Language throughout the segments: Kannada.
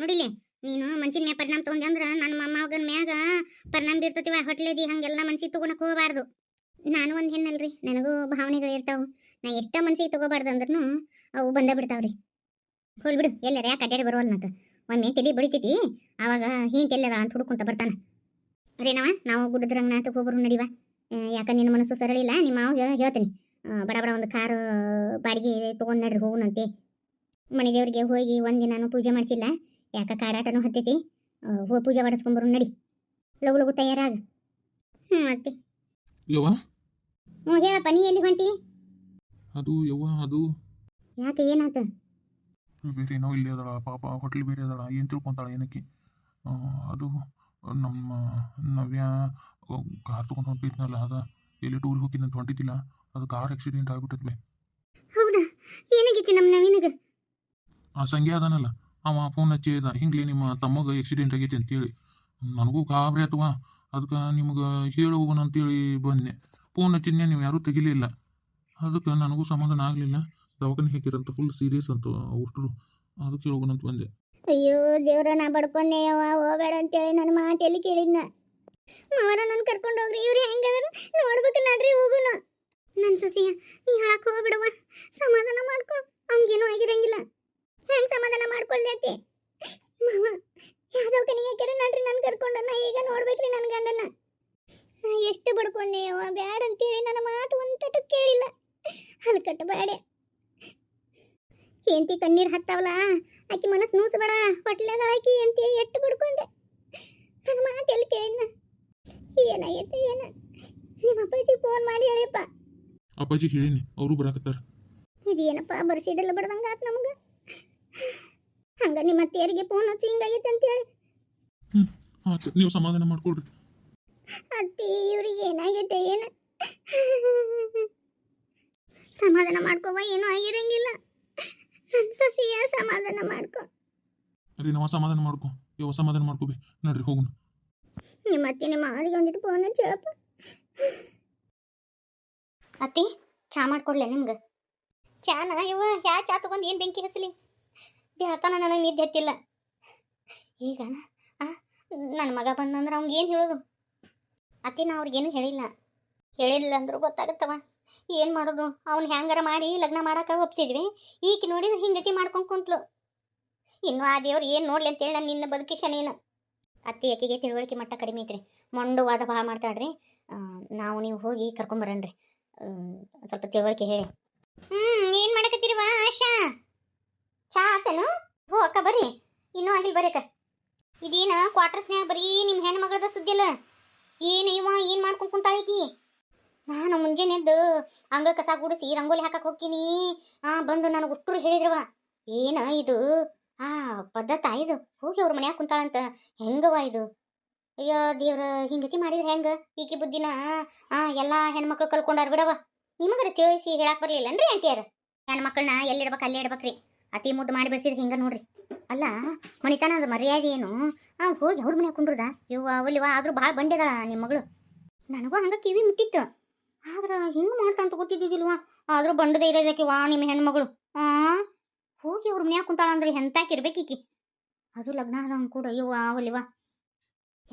ನೋಡಿಲಿ ನೀನು ಮನ್ಸಿನ ಮ್ಯಾಗ ಪರಿಣಾಮ ತಗೊಂಡಿ ಅಂದ್ರ ನನ್ನ ಮೊಮ್ಮಗನ ಮ್ಯಾಗ ಪರಿಣಾಮ ಬೀರ್ತತಿವ ಹೊಟ್ಲೇದಿ ಹಂಗೆಲ್ಲ ಮನ್ಸಿಗೆ ತಗೊಳಕ್ ಹೋಗಬಾರ್ದು. ನಾನು ಒಂದ್ ಹೆಣ್ಣಲ್ರಿ, ನನಗೂ ಭಾವನೆಗಳು ಇರ್ತಾವ. ನಾ ಎಷ್ಟ ಮನ್ಸಿಗೆ ತಗೋಬಾರ್ದು ಅಂದ್ರೂ ಅವು ಬಂದ ಬಿಡ್ತಾವ್ರಿ. ಹೋಲ್ ಬಿಡು, ಎಲ್ಲರ ಯಾಕೆ ಅಡ್ಡಾಡಿ ಬರೋಲ್ಲ ನಂತ ಒಮ್ಮೆ ತಲೆ ಅವಾಗ ಹಿಂಗೆ ಎಲ್ಲದ ಅಂತ ಹುಡುಕೊಂತ ಬರ್ತಾನ. ರೇನವ ನಾವು ಗುಡ್ಡದ ರಂಗನಾಥಕ್ಕೆ ಹೋಗ್ಬರು ನಡಿವ. ಯಾಕ ನಿನ್ನ ಮನಸ್ಸು ಸರಳಿಲ್ಲ ನಿಮ್ಮ ಮಾವ ಹೇಳ್ತೀನಿ. ಬಡ ಬಡ ಒಂದು ಕಾರು ಬಾಡಿಗೆ ತಗೊಂಡ್ ನಡ್ರಿ ಹೋಗುನಂತೆ. ಮನೆ ದೇವ್ರಿಗೆ ಹೋಗಿ ಒಂದಿನಾನು ಪೂಜೆ ಮಾಡಿಸಿಲ್ಲ. ಯಾಕ ಕಾಡಾಟನೂ ಹತ್ತೈತಿ? ಹೋಗಿ ಪೂಜೆ ಮಾಡಿಸ್ಕೊಂಬರು ನಡಿ. ಲಗು ಲಗು ತಯಾರಾಗ. ಹ್ಞೂ ಅತ್ತೆ ಯವ್ವ? ಹ್ಞೂ ಹೇಳಪ್ಪ ನೀ ಎಲ್ಲಿ ಹೊಂಟಿ? ಅದು ಯವ್ವ ಅದು. ಯಾಕೆ ಏನಾತ? ಬೇರೆ ಏನೋ ಇಲ್ಲಿ ಅದಳ ಪಾಪ ಹೋಟ್ಲ್ ಬೇರೆ ಅದಳ ಏನು ತಿಳ್ಕೊಂತಾಳ ಏನಕ್ಕೆ? ಅದು ನಮ್ಮ ನವ್ಯ ಕಾರ್ ತೊಗೊಂಡು ಹೊಂಟಿದ್ನಲ್ಲ ಅದ ಎಲ್ಲಿ ಟೂರಿಗೆ ಹೋಗಿದ್ದಂತ ಹೊಂಟಿದ್ದಿಲ್ಲ ಅದು ಕಾರ್ ಆಕ್ಸಿಡೆಂಟ್ ಆಗ್ಬಿಟ್ಟದ್ ಬೇ ಹೌದಾ? ಏನಾಗಿತ್ತು ನಮ್ಮ ನವೀನಗ? ಆ ಸಂಖ್ಯೆ ಅದಾನಲ್ಲ. ಅವ ಫೋನ್ ಹಚ್ಚಿ ಹೇಳ್ದ ಹಿಂಗ್ಲಿ ನಿಮ್ಮ ತಮ್ಮಗ ಆಕ್ಸಿಡೆಂಟ್ ಆಗೈತಿ ಅಂತೇಳಿ. ನನಗೂ ಗಾಬರಿ ಅಥವಾ ಅದಕ್ಕೆ ನಿಮ್ಗೆ ಹೇಳಿ ಹೋಗೋಣ ಅಂತೇಳಿ ಬಂದೆ. ಫೋನ್ ಹಚ್ಚಿದ್ನೆ ನೀವು ಯಾರೂ ತೆಗಿಲಿಲ್ಲ. ಅದಕ್ಕೆ ನನಗೂ ಸಮಾಧಾನ ಆಗಲಿಲ್ಲ. ದವಾಖಾನೆ ಹಾಕಿರಂತ ಫುಲ್ ಸೀರಿಯಸ್ ಅಂತ ಅಷ್ಟ್ರು ಅದಕ್ಕೆ ಹೋಗೋಣ ಅಂತ ಬಂದೆ. ಅಯ್ಯೋ ದೇವ್ರ, ನಾ ಬಡ್ಕೊಂಡೆ ಅವ ಹೋಗಬೇಡ ಅಂತೇಳಿ ನನ್ನ ಮಾತು ಎಲ್ಲಿ ಕೇಳಿದ್ನ. ಮಾರ ನನ್ನ ಕರ್ಕೊಂಡು ಹೋಗ್ರಿ, ಇವ್ರು ಹೆಂಗದಾರ? ನೋಡ್ಬೇಕು ನಡ್ರಿ ಹೋಗೋಣ ನನ್ನ ಸಸಿಯ ನೀ ಹೇಳಕ್ ಹೋಗ್ಬಿಡವ ಸಮಾಧಾನ ಮಾಡ್ಕೊ, ಹಂಗೇನು ಆಗಿರಂಗಿಲ್ಲ. ಹೆಂಗ್ ಸಮಾಧಾನ ಮಾಡ್ಕೊಳ್ಳಿ ಅತ್ತೆ? ಮಾವ ಯಾವ್ದೋ ಕನಿಗೆ ಹಾಕ್ಯಾರ ನಡ್ರಿ ನನ್ ಕರ್ಕೊಂಡು ನಾ ಈಗ ನೋಡ್ಬೇಕ್ರಿ ನನ್ನ ಗಂಡನ ಎಷ್ಟು ಬಡ್ಕೊಂಡೆ ಯವ್ವ ಬ್ಯಾಡ ಅಂತೇಳಿ ನನ್ನ ಮಾತು ಒಂದಟ ಕೇಳಿಲ್ಲ. ಹಲ್ಕಟ್ಟ ಬ್ಯಾಡೆ. ಹೆಂಡತಿ ಕಣ್ಣೀರ್ ಹತ್ತಾವಲ್ಲ? ಆಕಿ ಮನಸ್ಸು ನೂಸಬೇಡ. ಹೊಟ್ಲೆದ ಆಕಿ ಎಂತಿ ಎಟ್ಟು ಬಿಡ್ಕೊಂಡೆ? ನನ್ನ ಮಾತು ಎಲ್ಲಿ ಕೇಳಿದ್ನ? ಏನಾಗೈತೆ ಏನ? ನಿಮ್ಮ ಅಪ್ಪಾಜಿ ಫೋನ್ ಮಾಡಿ ಹೇಳಿಯಪ್ಪ ಅಪ್ಪಾಜಿ ಹೇಳೀನಿ ಅವರು ಬರಾಕತ್ತಾರ. ಇದೇನಪ್ಪ ಬರ್ಸಿದೆಲ್ಲ ಬಡ್ದಂಗ ಆತ್ ನಮ್ಗ. ಹಂಗ ನಿಮ್ಮ ಅತ್ತೆಯರಿಗೆ ಫೋನ್ ಹಚ್ಚಿ ಹಿಂಗಾಗೈತೆ ಅಂತೇಳಿ. ಆತು ನೀವು ಸಮಾಧಾನ ಮಾಡ್ಕೊಳ್ರಿ. ಅತ್ತಿ ಇವ್ರಿಗೆ ಏನಾಗೈತೆ ಏನ? ಸಮಾಧಾನ ಮಾಡ್ಕೋವ ಏನೂ ಆಗಿರಂಗಿಲ್ಲ. ನನ್ನ ಸೊಸೆಯ ಸಮಾಧಾನ ಮಾಡ್ಕೋ. ರೀ ನಾವು ಸಮಾಧಾನ ಮಾಡ್ಕೊ. ಯಾವ ಸಮಾಧಾನ ಮಾಡ್ಕೋಬಿ ನಡ್ರಿ ಹೋಗೋಣ. ನಿಮ್ಮ ಅತ್ತೆ ನಿಮ್ಮ ಅವ್ರಿಗೆ ಒಂದಿಟ್ಟು ಫೋನ್ ಹಚ್ಚಿ ಹೇಳಪ್ಪ. ಅತ್ತಿ ಚಾ ಮಾಡ್ಕೊಡ್ಲೆ ನಿಮ್ಗೆ? ಚಾನ ಇವ ಯಾ ಚಾ ತಗೊಂಡು ಏನು ಬೆಂಕಿ ಹಚ್ಚಲಿ? ಬೆಳತಾನ ನನಗೆ ನಿದ್ದೆ ಹತ್ತಿಲ್ಲ. ಈಗ ನನ್ನ ಮಗ ಬಂದಂದ್ರೆ ಅವ್ನಿಗೆ ಏನು ಹೇಳೋದು? ಅತ್ತಿ ನಾ ಅವ್ರಿಗೇನು ಹೇಳಿಲ್ಲ. ಹೇಳಿಲ್ಲ ಅಂದ್ರೂ ಗೊತ್ತಾಗತ್ತವ. ಏನು ಮಾಡೋದು? ಅವ್ನು ಹ್ಯಾಂಗಾರ ಮಾಡಿ ಲಗ್ನ ಮಾಡಕ್ಕೆ ಒಪ್ಸಿದ್ವಿ. ಈಕೆ ನೋಡಿದ್ರೆ ಹಿಂಗತಿ ಮಾಡ್ಕೊಂಡು ಕುಂತ್ಲು. ಇನ್ನು ಆ ದೇವ್ರು ಏನು ನೋಡ್ಲಿ ಅಂತೇಳಿ ನಾನು ನಿನ್ನ ಬದುಕಿ ಶನೇನು ಅತ್ತಿ ಅಕ್ಕಿಗೆ ತಿಳುವಳಿಕೆ ಮಟ್ಟ ಕಡಿಮೆ ಐತ್ರಿ. ಮೊಂಡುವಾದ ಭಾಳ ಮಾಡ್ತಾಳ್ರಿ. ನಾವು ನೀವು ಹೋಗಿ ಕರ್ಕೊಂಬರನ್ರಿ ಸ್ವಲ್ಪ ತಿಳುವಳಿಕೆ ಹೇಳಿ. ಹ್ಮ್ ಏನ್ ಮಾಡಕತ್ತೀರಿವಾ ಆಶಾ ಚಾ ಆತನು ಹೋ, ಅಕ್ಕ, ಬರ್ರಿ. ಇನ್ನೂ ಆಗಿಲ್ಲ, ಬರ್ರಿ ಅಕ್ಕ. ಇದೇನ ಕ್ವಾರ್ಟರ್ಸ್ನ್ಯಾಗ ಬರೀ ನಿಮ್ಮ ಸುದ್ದಿ ಅಲ್ಲ? ಏನು ಇವ, ಏನು ಮಾಡ್ಕೊಂಡು ಕುಂತಾಳಿಕಿ ನಾನು ಮುಂಜಾನೆ ಎದ್ದು ಅಂಗಳ ಕಸ ಗುಡಿಸಿ ರಂಗೋಲಿ ಹಾಕಕ್ ಹೋಗ್ತೀನಿ. ಆ, ಬಂದು ನನಗೆ ಹುಟ್ಟರು ಹೇಳಿದ್ರವ ಏನ ಇದು? ಆ, ಪದ್ಧತ ಇದು. ಹೋಗಿ ಅವ್ರ ಮನ್ಯಾಗ ಕುಂತಾಳಂತ. ಹೆಂಗವ ಇದು? ಅಯ್ಯೋ, ದೇವ್ರ, ಹಿಂಗತಿ ಮಾಡಿದ್ರೆ ಹೆಂಗ? ಈಕಿ ಬುದ್ಧಿನ, ಆ, ಎಲ್ಲಾ ಹೆಣ್ಮಕ್ಳು ಕಲ್ಕೊಂಡಾರ ಬಿಡವ ನಿಮಗರ ತಿಳಿಸಿ ಹೇಳಕ್ ಬರ್ಲಿಲ್ಲನ್ರಿ ಆಂಟಿಯರ್? ಹೆಣ್ಮಕ್ಳನ್ನ ಎಲ್ಲಿ ಇಡ್ಬೇಕು ಅಲ್ಲಿ ಇಡ್ಬೇಕ್ರಿ ಅತಿ ಮುದ್ದು ಮಾಡಿ ಬೆಳೆಸಿದ್ರೆ ಹಿಂಗೆ ನೋಡ್ರಿ. ಅಲ್ಲ ಮನಿತನ ಅದು ಮರ್ಯಾದೆ ಏನು? ಆ, ಹೋಗಿ ಅವ್ರ ಮನೆ ಕುಂಡ್ರದ ಇವ ಅವಲ್ಲಿವ ಆದ್ರೂ ಭಾಳ ಬಂಡೆದಳ ನಿಮ್ಮ ಮಗಳು. ನನಗೂ ಹಂಗ ಕಿವಿ ಮುಟ್ಟಿತ್ತು. ಆದ್ರೆ ಹಿಂಗೆ ಮಾಡ್ತಾನೆ ಗೊತ್ತಿದ್ದಿಲ್ವಾ ಆದ್ರೂ ಬಂಡದ ಇರೋದಕ್ಕೆ ವಾ ನಿಮ್ಮ ಹೆಣ್ಮಗಳು. ಆ, ಹೋಗಿ ಅವ್ರ ಮನ್ಯಾಗ ಕುಂತಾಳ ಅಂದ್ರೆ ಹೆಂತಾಕ್ ಇರ್ಬೇಕೀಕಿ. ಅದು ಲಗ್ನ ಅದ ಕೂಡ ಇವ ಅವಲ್ಲಿವ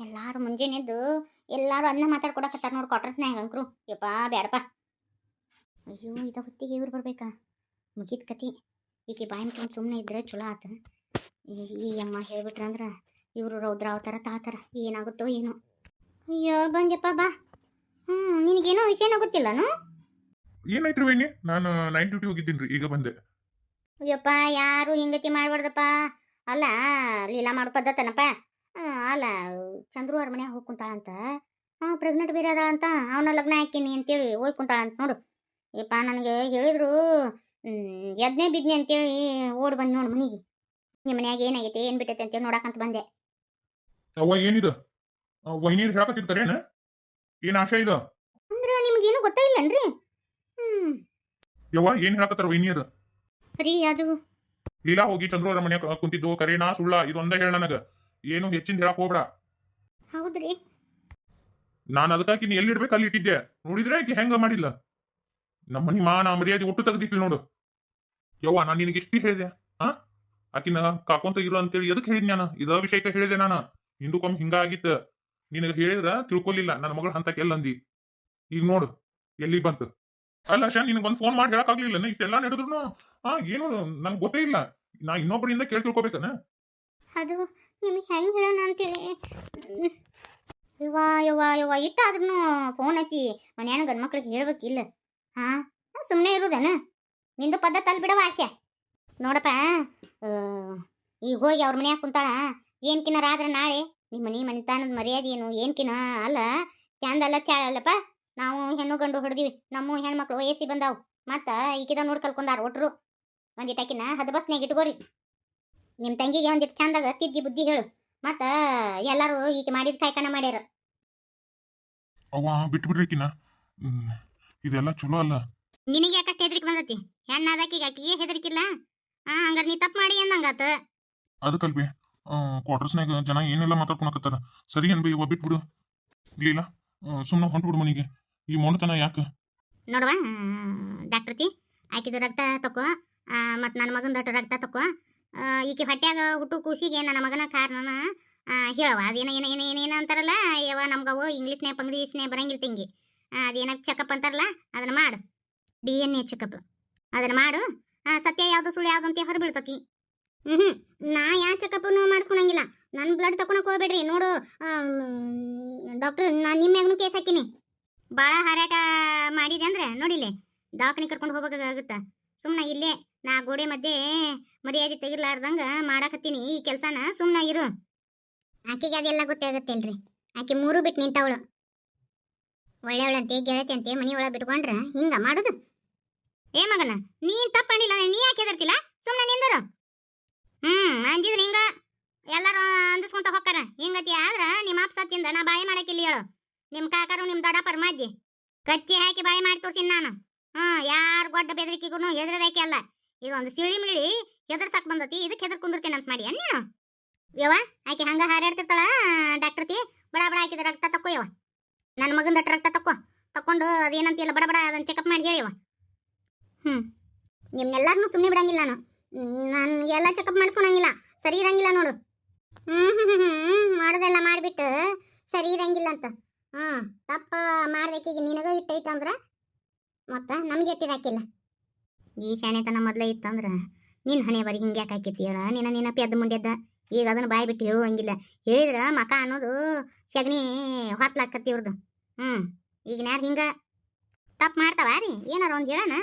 ಎಲ್ಲಾರು ಮುಂಜಾನೆ ಎದ್ದು ಎಲ್ಲಾರು ಅದನ್ನ ಮಾತಾಡ್ಕೊಡಕತ್ತಾರ ನೋಡಿ ಕೊಟ್ರತ್ನಾಗ ಅಂಕ್ರು. ಯಪ್ಪ, ಬ್ಯಾಡಪ್ಪ. ಅಯ್ಯೋ, ಇದ ಹೊತ್ತಿಗೆ ಇವ್ರು ಬರ್ಬೇಕಾ? ಮುಗಿದ ಕತಿ. ಈಕೆ ಬಾಯಿ ಮುಟ್ಕೊಂಡು ಸುಮ್ಮನೆ ಇದ್ರೆ ಚಲೋ ಆತ. ಈ- ಅಮ್ಮ ಹೇಳ್ಬಿಟ್ರ ಅಂದ್ರ ಇವರು ರೌದ್ರ ಅವತಾರ ತಾಳ್ತಾರ. ಏನಾಗುತ್ತೋ ಏನೋ. ಅಯ್ಯೋ ಬಂದ್ಯಪ್ಪ ಬಾ. ಹ್ಞೂ ನಿನಗೇನೋ ವಿಷಯನ ಗೊತ್ತಿಲ್ಲನು ಏನಾಯ್ತು ನಾನು ನೈಟ್ ಡ್ಯೂಟಿ ಹೋಗಿದ್ದೀನಿ ಈಗ ಬಂದೆ. ಅಯ್ಯಪ್ಪ ಯಾರು ಹಿಂಗತಿ ಮಾಡ್ಬಾರ್ದಪ್ಪ? ಅಲ್ಲ ಲೀಲಾ ಮಾಡೋ ಪದ್ಧತನಪ್ಪ. ಅಲ್ಲ ಚಂದ್ರು ಅವ್ರ ಮನ್ಯಾಗ ಹೋಗಿ ಕುಂತಾಳಂತ. ಹಾಂ ಪ್ರೆಗ್ನೆಂಟ್ ಬೇರೆ ಅದಾಳಂತ. ಅವನ ಲಗ್ನ ಹಾಕಿನಿ ಅಂತೇಳಿ ಹೋಗಿ ಕುಂತಾಳಂತ ನೋಡು. ಯಪ್ಪ ನನಗೆ ಹೇಳಿದ್ರು ಎದ್ನೇ ಬಿದ್ನೆ ಅಂತೇಳಿ ಓಡ್ ಬಂದು ನೋಡು ಮನಿಗೆ. ನಿಮ್ಮ ಮನ್ಯಾಗ ಏನಾಗೈತೆ ಏನು ಬಿಟ್ಟೈತೆ ಅಂತೇಳಿ ನೋಡಕಂತ ಬಂದೆ. ಅವ್ವ ಏನಿದು? ವೈನೀರ್ ಹೇಳಕತ್ತಿರ್ತಾರೇನ ಏನ್? ಆಶೆ ಇದು? ಅಂದ್ರೆ ನಿಮ್ಗೇನು ಗೊತ್ತಾಗಿಲ್ಲನ್ರಿ? ಹ್ಞೂ ಯವ್ವ ಏನ್ ಹೇಳಕತ್ತಾರ ವೈನಿಯರ್ ರೀ ಅದು. ಲೀಲಾ ಹೋಗಿ ಚಂದ್ರು ಅವ್ರ ಮನ್ಯಾಗ ಕುಂತಿದ್ದು ಕರೇನಾ ಸುಳ್ಳ ಇದೊಂದ ಹೇಳ ನನಗ. ಏನು ಹೆಚ್ಚಿಂದ ಹೇಳಕ್ ಹೋಗ್ಬೇಡ. ಹೌದ್ರಿ. ನಾನು ಅದಕ್ಕಾಕಿ ನೀ ಎಲ್ಲಿ ಇಡ್ಬೇಕು ಅಲ್ಲಿ ಇಟ್ಟಿದ್ದೆ? ನೋಡಿದ್ರೆ ಆಕಿ ಹೆಂಗ ಮಾಡಿಲ್ಲ. ನಮ್ಮ ಮನಿ ಮರ್ಯಾದೆ ಒಟ್ಟು ತೆಗೆದಿಟ್ಲಿ ನೋಡು. ಯವ್ವ, ನಾನು ನಿನಗೆ ಎಷ್ಟು ಹೇಳಿದೆ? ಹಾ ಆಕಿನ ಕಾಕೊಂತ ಇರು ಅಂತೇಳಿ ಎದಕ್ ಹೇಳಿದ್ ನಾನು? ಇದ ವಿಷಯಕ್ಕೆ ಹೇಳಿದೆ ನಾನು. ಹಿಂದಕ್ಕೊಮ್ಮೆ ಹಿಂಗಾಗಿತ್ತ. ನಿನಗೆ ಹೇಳಿದ್ರ ತಿಳ್ಕೊಲಿಲ್ಲ. ನನ್ನ ಮಗಳ ಹಂತಕ್ಕೆ ಎಲ್ಲ ಅಂದಿ ಈಗ ನೋಡು ಎಲ್ಲಿ ಬಂತು? ಅಲ್ಲ ಶಾ ನಿನಗೆ ಒಂದು ಫೋನ್ ಮಾಡಿ ಹೇಳಕ್ಕಾಗ್ಲಿಲ್ಲ ಇಷ್ಟೆಲ್ಲ ನಡೆದ್ರು ಹಾ ಏನು, ನನ್ಗೆ ಗೊತ್ತೇ ಇಲ್ಲ. ನಾ ಇನ್ನೊಬ್ಬರಿಂದ ಕೇಳಿ ತಿಳ್ಕೊಬೇಕನ? ಅದು ನಿಮಗೆ ಹೆಂಗ್ ಹೇಳೋಣ ಅಂತೇಳಿ. ಯವ್ವ ಯವ್ವ ಯವ್ವ ಇಟ್ಟಾದ್ರೂ ಫೋನ್ ಹಚ್ಚಿ ಗಂಡ್ ಮಕ್ಳಿಗೆ ಹೇಳ್ಬೇಕಿಲ್ಲ. ಹಾಂ? ಸುಮ್ಮನೆ ಇರುದೇನ? ನಿಂದು ಪದ್ಧತಿ ಅಲ್ಲಿ ಬಿಡವ ಆಸೆ ನೋಡಪ್ಪ ಈಗ ಹೋಗಿ ಅವ್ರ ಮನ್ಯಾಗ ಕುಂತಾಳ. ಏನ್ಕಿನ ರಾತ್ರಿ ನಾಳೆ? ನಿಮ್ಮ ಮನೆ ಮನೆತನದ ಮರ್ಯಾದೆ ಏನು? ಏನ್ಕಿನ ಅಲ್ಲ ಚಂದಲ್ಲ ಅಲ್ಲ ಚಾ ಅಲ್ಲಪ್ಪ. ನಾವು ಹೆಣ್ಣು ಗಂಡು ಹೊಡೆದಿವಿ. ನಮ್ಮ ಹೆಣ್ಮಕ್ಳು ವಯಸ್ಸಿ ಬಂದಾವು. ಮತ್ತು ಈಕಿದ ನೋಡಿ ಕಲ್ಕೊಂಡಾರ ಒಟ್ರು. ಒಂದಿಟ್ಟಾಕಿನ ಹದ ಬಸ್ನ್ಯಾಗ ಇಟ್ಕೋರಿ. ನಿಮ್ಮ ತಂಗಿಗೆ ಒಂದಿಟ್ಟು ಚಂದಾಗ ತಿದ್ದಿ ಬುದ್ಧಿ ಹೇಳು. ಮತ್ತು ಎಲ್ಲರೂ ಈಕೆ ಮಾಡಿದ ಕಾಯ್ಕನ ಮಾಡ್ಯಾರ. ಅವ ಬಿಟ್ಟು ಇದೆಲ್ಲ ಚಲೋ ಅಲ್ಲ? ನಿನಗೆ ಯಾಕಷ್ಟು ಹೆದರಿಕೆ ಬಂದತಿ? ಹೆಣ್ಣಾದಕ್ಕಿಗೆ ಆಕಿಗೆ ಹೆದರಿಕಿಲ್ಲ? ಆ ಹಂಗಾರೆ ನೀ ತಪ್ಪು ಮಾಡಿ ಅಂದಂಗಾತ. ಅದಕ್ಕಲ್ಬಿ ಕ್ವಾರ್ಟರ್ಸ್ನಾಗ ಜನ ಏನೆಲ್ಲ ಮಾತಾಡ್ಕೊಳಕತ್ತಾರ? ಸರಿ ಅನ್ಬಿ ಇವ ಬಿಟ್ಬಿಡು. ಇಲ್ಲ ಸುಮ್ಮನೆ ಹೊಂಟ್ಬಿಡು ಮನಿಗೆ. ಈ ಮೊಣತನ ಯಾಕೆ? ನೋಡುವ ಡಾಕ್ಟರ್ತಿ ಆಕಿದು ರಕ್ತ ತಕೋ ಮತ್ತು ನನ್ನ ಮಗನ ರಕ್ತ ತಕೋ ಈಕೆ ಹೊಟ್ಯಾಗ ಹುಟ್ಟು ಕೂಸಿಗೆ ನನ್ನ ಮಗನ ಕಾರಣನ ಹೇಳವ ಅದೇನ ಏನ ಏನ ಏನೇನ ಅಂತಾರಲ್ಲ? ಯವ ನಮ್ಗವು ಇಂಗ್ಲೀಷ್ನೇ ಪಂಗ್ಲೀಷ್ನೇ ಬರಂಗಿಲ್ಲ ತಂಗಿ ಆ, ಅದೇನ ಚೆಕಪ್ ಅಂತಾರಲ್ಲ ಅದನ್ನು ಮಾಡು. ಡಿ ಎನ್ ಎ ಚೆಕಪ್ ಅದನ್ನು ಮಾಡು. ಸತ್ಯ ಯಾವುದು ಸುಳ್ಳು ಯಾವುದು ಅಂತ ಹೊರಬೀಳ್ತತಿ. ಹ್ಞೂ ನಾ ಯಾವ ಚೆಕಪ್ನು ಮಾಡಿಸ್ಕೊಳಂಗಿಲ್ಲ. ನನ್ನ ಬ್ಲಡ್ ತಕೊಳಕ್ ಹೋಗ್ಬೇಡ್ರಿ. ನೋಡು ಡಾಕ್ಟ್ರ್ ನಾನು ನಿಮ್ಮ ಮ್ಯಾಗೂ ಕೇಸ್ ಹಾಕಿನಿ. ಭಾಳ ಹಾರಾಟ ಮಾಡಿದೆ ಅಂದ್ರೆ ನೋಡಿಲ್ಲೇ ದವಾಖಾನೆ ಕರ್ಕೊಂಡು ಹೋಗ್ಬೇಕಾಗುತ್ತ. ಸುಮ್ಮನೆ ಇಲ್ಲೇ ನಾ ಗೋಡೆ ಮಧ್ಯೆ ಮರ್ಯಾದೆ ತೆಗಿಲಾರ್ದಂಗ ಮಾಡಾಕತ್ತೀನಿ ಈ ಕೆಲಸನ. ಸುಮ್ಮನೆ ಇರು. ಆಕೆಗೆ ಅದೆಲ್ಲ ಗೊತ್ತಾಗತ್ತಿಲ್ರಿ ಆಕೆ ಮೂರು ಬಿಟ್ಟು ನಿಂತವಳು. ಒಳ್ಳೆಯವಳಂತೆ ಗೆಳತಿ ಅಂತೆ ಮನಿ ಒಳಗೆ ಬಿಟ್ಕೊಂಡ್ರ ಹಿಂಗ ಮಾಡುದು? ಏ ಮಗನ, ನೀನ್ ತಪ್ಪ ಮಾಡಿಲ್ಲ ನೀ ಯಾಕೆ ಹೆದರ್ತಿಲ್ಲ? ಸುಮ್ಮನೆ ನಿಂದರು. ಹ್ಮ್, ಅಂಜಿದ್ರೆ ಹಿಂಗ ಎಲ್ಲಾರು ಅಂದಿಸ್ಕೊಂತ ಹೋಗ್ತಾರ ಹಿಂಗತಿ ಆದ್ರ ನಿಮ್ಮ ಅಪ್ಪ ಸತ್ತಿಂದ ನಾ ಬಾಯಿ ಮಾಡಕ್ಕಿಲ್ಲ ಹೇಳು. ನಿಮ್ ಕಾಕರು ನಿಮ್ ದೊಡ್ಡ ಮಧ್ಯೆ. ಕಚ್ಚಿ ಹಾಕಿ ಬಾಯಿ ಮಾಡಿ ತೋರ್ಸಿನ್ ನಾನು. ಹ್ಮ್, ಯಾರ್ ಗೊಡ್ಡ ಬೆದರಿಕೆಗೂ ಹೆದರದಕ್ಕೆ ಅಲ್ಲ. ಇದೊಂದು ಸಿಳಿ ಮಿಳಿ ಹೆದರ್ಸಕ್ ಬಂದತಿ ಇದಕ್ಕೆ ಹೆದರ್ ಕುಂದಿರ್ತೇನೆ ಅಂತ ಮಾಡಿ ನೀನು ಯವ್ವ, ಆಕೆ ಹಂಗ ಹಾರಾಡ್ತಿರ್ತಾಳ ಡಾಕ್ಟರ್ತಿ? ಬಡ ಬಡ ಹಾಕಿದ ರಕ್ತ ತಕ್ಕೋ ಯವ್ವ ನನ್ನ ಮಗನ ದಟ್ಟ ರಕ್ತ ತಕೊಂಡು ತಕೊಂಡು ಅದೇನಂತಿಲ್ಲ ಬಡ ಬಡ ಅದನ್ನ ಚೆಕಪ್ ಮಾಡಿ ಹೇಳಿವ ಹ್ಞೂ ನಿಮ್ನೆಲ್ಲಾರನು ಸುಮ್ಮನೆ ಬಿಡಂಗಿಲ್ಲ ನಾನು. ನನಗೆಲ್ಲ ಚೆಕಪ್ ಮಾಡಿಸ್ಕೊಳಂಗಿಲ್ಲ. ಸರಿ ಇರಂಗಿಲ್ಲ ನೋಡು. ಹ್ಮ್ ಮಾಡೋದೆಲ್ಲ ಮಾಡಿಬಿಟ್ಟು ಸರಿ ಇರಂಗಿಲ್ಲ ಅಂತ. ಹ್ಞೂ ತಪ್ಪ ಮಾಡ್ಬೇಕೀಗ ನಿನಗೂ ಇಟ್ಟೈತೆ ಅಂದ್ರೆ ಮತ್ತೆ ನಮಗೆ ಇಟ್ಟಿರಾಕಿಲ್ಲ ಈ ಶಾಣೆತನ ಮೊದಲೇ ಇತ್ತಂದ್ರೆ ನಿನ್ನ ಹಣೆ ಬರೀ ಹಿಂಗೆ ಯಾಕೆ ಹಾಕಿತ್ತು ಹೇಳ ನಿನ್ನ ನಿನ್ನ ಪೆದ್ದು ಮುಂಡ್ಯದ ಈಗ ಅದನ್ನು ಬಾಯಿ ಬಿಟ್ಟು ಹೇಳುವಂಗಿಲ್ಲ. ಹೇಳಿದ್ರೆ ಮಕ ಅನ್ನೋದು ಸಗಣಿ ಹೊತ್ಲಾಕತ್ತಿ ಇವ್ರದ್ದು ಹ್ಮ್. ಈಗ ಯಾರು ಹಿಂಗ ತಪ್ಪು ಮಾಡ್ತಾವ ರೀ. ಏನಾರ ಒಂದು ಹೇಳೋಣ.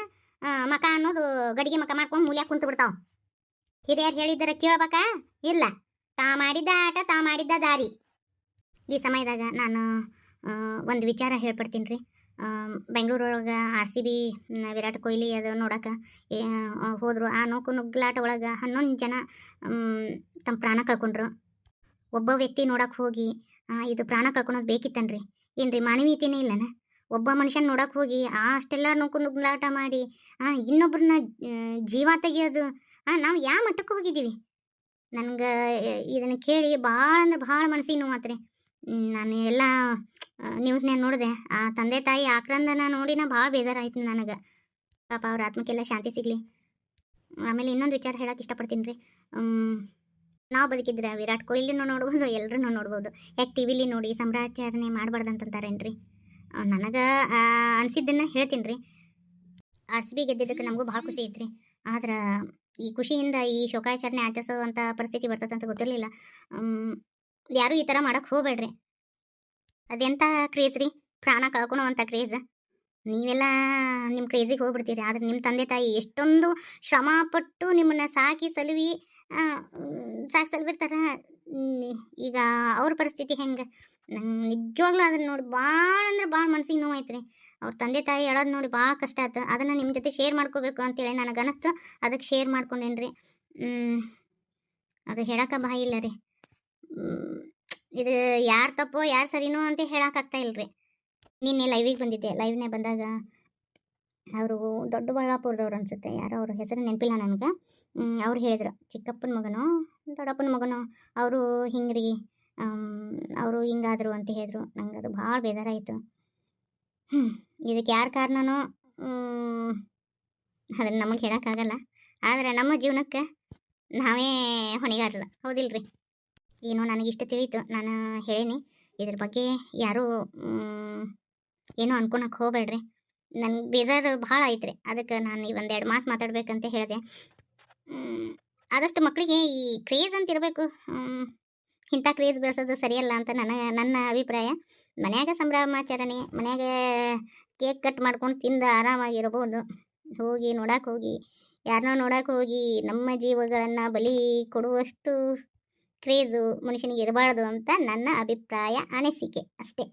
ಮಕ ಅನ್ನೋದು ಗಡಿಗೆ ಮಕ ಮಾಡ್ಕೊಂಡು ಮೂಲ್ಯಾಗ ಕುಂತು ಬಿಡ್ತಾವ. ಹಿರಿಯರು ಹೇಳಿದ್ರೆ ಕೇಳ್ಬೇಕಾ? ಇಲ್ಲ. ತಾ ಮಾಡಿದ್ದ ಆಟ ತಾ ಮಾಡಿದ್ದ ದಾರಿ. ಈ ಸಮಯದಾಗ ನಾನು ಒಂದು ವಿಚಾರ ಹೇಳ್ಪಡ್ತೀನಿ ರೀ. ಬೆಂಗಳೂರೊಳಗೆ R C B Virat Kohli ಅದು ನೋಡೋಕೆ ಹೋದರು. ಆ ನೂಕು ನುಗ್ಲಾಟ ಒಳಗೆ ಹನ್ನೊಂದು ಜನ ತಮ್ಮ ಪ್ರಾಣ ಕಳ್ಕೊಂಡ್ರು. ಒಬ್ಬ ವ್ಯಕ್ತಿ ನೋಡಕ್ಕೆ ಹೋಗಿ ಇದು ಪ್ರಾಣ ಕಳ್ಕೊಳೋದು ಬೇಕಿತ್ತನ್ರಿ. ಏನ್ರಿ ಮಾನವೀಯತೆನೇ ಇಲ್ಲನ? ಒಬ್ಬ ಮನುಷ್ಯನ ನೋಡಕ್ಕೆ ಹೋಗಿ ಆ ಅಷ್ಟೆಲ್ಲ ನೂಕು ನುಗ್ಲಾಟ ಮಾಡಿ ಆ, ಇನ್ನೊಬ್ರನ್ನ ಆ, ಜೀವ ತೆಗಿಯೋದು ನಾವು ಯಾವ ಮಟ್ಟಕ್ಕೆ ಹೋಗಿದ್ದೀವಿ? ನನ್ಗೆ ಇದನ್ನು ಕೇಳಿ ಭಾಳ ಅಂದ್ರೆ ಭಾಳ ಮನಸ್ಸಿಗೆ ಮಾತ್ರೆ ನಾನು ಎಲ್ಲ ನ್ಯೂಸ್ನ್ಯಾಗ ನೋಡಿದೆ. ಆ ತಂದೆ ತಾಯಿ ಆಕ್ರಂದನ ನೋಡಿನ ಭಾಳ ಬೇಜಾರಾಯ್ತು ನನಗೆ. ಪಾಪ ಅವ್ರ ಆತ್ಮಕ್ಕೆಲ್ಲ ಶಾಂತಿ ಸಿಗಲಿ. ಆಮೇಲೆ ಇನ್ನೊಂದು ವಿಚಾರ ಹೇಳಕ್ಕೆ ಇಷ್ಟಪಡ್ತೀನಿ ರೀ. ನಾವು ಬದುಕಿದ್ರೆ ವಿರಾಟ್ ಕೊಹ್ಲಿನೂ ನೋಡ್ಬೋದು ಎಲ್ಲರನ್ನೂ ನೋಡ್ಬೋದು. ಯಾಕೆ ಟಿ ವಿಲಿ ನೋಡಿ ಸಂಭ್ರಾಚರಣೆ ಮಾಡಬಾರ್ದು ಅಂತಂತಾರೇನ್ರಿ ನನಗೆ ಅನಿಸಿದ್ದನ್ನು ಹೇಳ್ತೀನಿ ರೀ ಆರ್ ಸಿ ಬಿ ಗೆದ್ದಿದ್ದಕ್ಕೆ ನಮಗೂ ಭಾಳ ಖುಷಿ ಐತ್ರಿ. ಆದ್ರೆ, ಈ ಖುಷಿಯಿಂದ ಈ ಶೋಕಾಚರಣೆ ಆಚರಿಸೋವಂಥ ಪರಿಸ್ಥಿತಿ ಬರ್ತದೆ ಅಂತ ಗೊತ್ತಿರಲಿಲ್ಲ ಯಾರೂ ಈ ಥರ ಮಾಡೋಕ್ಕೆ ಹೋಗಬೇಡ್ರಿ. ಅದೆಂಥ ಕ್ರೇಜ್ ರೀ? ಪ್ರಾಣ ಕಳ್ಕೊಳೋವಂಥ ಕ್ರೇಜ್ ನೀವೆಲ್ಲ ನಿಮ್ಮ ಕ್ರೇಜಿಗೆ ಹೋಗ್ಬಿಡ್ತೀರಿ. ಆದರೆ ನಿಮ್ಮ ತಂದೆ ತಾಯಿ ಎಷ್ಟೊಂದು ಶ್ರಮಪಟ್ಟು ನಿಮ್ಮನ್ನ ಸಾಕಿ ಸಲುವಿ ಆ, ಮ್, ಸಾಕಿ ಸಲುವಿರ್ತಾರ ಈಗ ಅವ್ರ ಪರಿಸ್ಥಿತಿ ಹೆಂಗೆ? ನಂಗೆ ನಿಜವಾಗ್ಲೂ ಅದನ್ನ ನೋಡಿ ಭಾಳ ಅಂದ್ರೆ ಭಾಳ ಮನ್ಸಿಗೆ ನೋವು ರೀ ಅವ್ರ ತಂದೆ ತಾಯಿ ಹೇಳೋದು ನೋಡಿ ಭಾಳ ಕಷ್ಟ ಆಯ್ತು ಅದನ್ನು ನಿಮ್ಮ ಜೊತೆ ಶೇರ್ ಮಾಡ್ಕೋಬೇಕು ಅಂತೇಳಿ ನನಗೆ ಅನಿಸ್ತು. ಅದಕ್ಕೆ ಶೇರ್ ಮಾಡ್ಕೊಂಡೇನ್ರಿ. ರೀ ಅದು ಹೇಳಕ್ಕೆ ಬಾಯಿ ಇಲ್ಲ ರೀ. ಇದು ಯಾರು ತಪ್ಪೋ ಯಾರು ಸರಿನೋ ಅಂತ ಹೇಳಕ್ಕಾಗ್ತಾ ಇಲ್ರಿ. ನಿನ್ನೆ ಲೈವಿಗೆ ಬಂದಿದ್ದೆ. ಲೈವ್ನೇ ಬಂದಾಗ ಅವರು ದೊಡ್ಡಬಳ್ಳಾಪುರದವ್ರು ಅನ್ಸುತ್ತೆ. ಯಾರೋ ಅವ್ರ ಹೆಸರು ನೆನಪಿಲ್ಲ ನನಗೆ. ಅವ್ರು ಹೇಳಿದ್ರು, ಚಿಕ್ಕಪ್ಪನ ಮಗನೋ, ದೊಡ್ಡಪ್ಪನ ಮಗನೋ, ಅವರು ಹಿಂಗ್ರಿ ಅವರು ಹಿಂಗಾದ್ರು ಅಂತ ಹೇಳಿದ್ರು. ನಂಗೆ ಅದು ಭಾಳ ಬೇಜಾರಾಯಿತು. ಇದಕ್ಕೆ ಯಾರು ಕಾರಣನೋ ಅದನ್ನು ನಮಗೆ ಹೇಳೋಕ್ಕಾಗಲ್ಲ. ಆದರೆ ನಮ್ಮ ಜೀವನಕ್ಕೆ ನಾವೇ ಹೊಣೆಗಾರರು. ಹೌದಿಲ್ರಿ? ಏನೋ ನನಗಿಷ್ಟು ತಿಳಿಯಿತು ನಾನು ಹೇಳೀನಿ, ಇದ್ರ ಬಗ್ಗೆ ಯಾರೂ ಏನೂ ಅನ್ಕೊಳಕ್ಕೆ ಹೋಗ್ಬೇಡ್ರಿ. ನನ್ಗೆ ಬೇಜಾರು ಭಾಳ ಐತ್ರಿ. ಅದಕ್ಕೆ ನಾನು ಈ ಒಂದೆರಡು ಮಾತು ಮಾತಾಡ್ಬೇಕಂತ ಹೇಳಿದೆ. ಆದಷ್ಟು ಮಕ್ಕಳಿಗೆ ಈ ಕ್ರೇಜ್ ಅಂತ ಇರಬೇಕು. ಇಂಥ ಕ್ರೇಜ್ ಬೆಳೆಸೋದು ಸರಿಯಲ್ಲ ಅಂತ ನನ್ನ ನನ್ನ ಅಭಿಪ್ರಾಯ. ಮನ್ಯಾಗ ಸಂಭ್ರಮಾಚರಣೆ, ಮನ್ಯಾಗ ಕೇಕ್ ಕಟ್ ಮಾಡ್ಕೊಂಡು ತಿಂದು ಆರಾಮಾಗಿರ್ಬೋದು. ಹೋಗಿ ನೋಡಕ್ಕೆ ಹೋಗಿ ಯಾರನ್ನೋ ನೋಡಕ್ಕೆ ಹೋಗಿ ನಮ್ಮ ಜೀವಗಳನ್ನು ಬಲಿ ಕೊಡುವಷ್ಟು ಕ್ರೇಜು ಮನುಷ್ಯನಿಗೆ ಇರಬಾರ್ದು ಅಂತ ನನ್ನ ಅಭಿಪ್ರಾಯ, ಅನಿಸಿಕೆ ಅಷ್ಟೇ.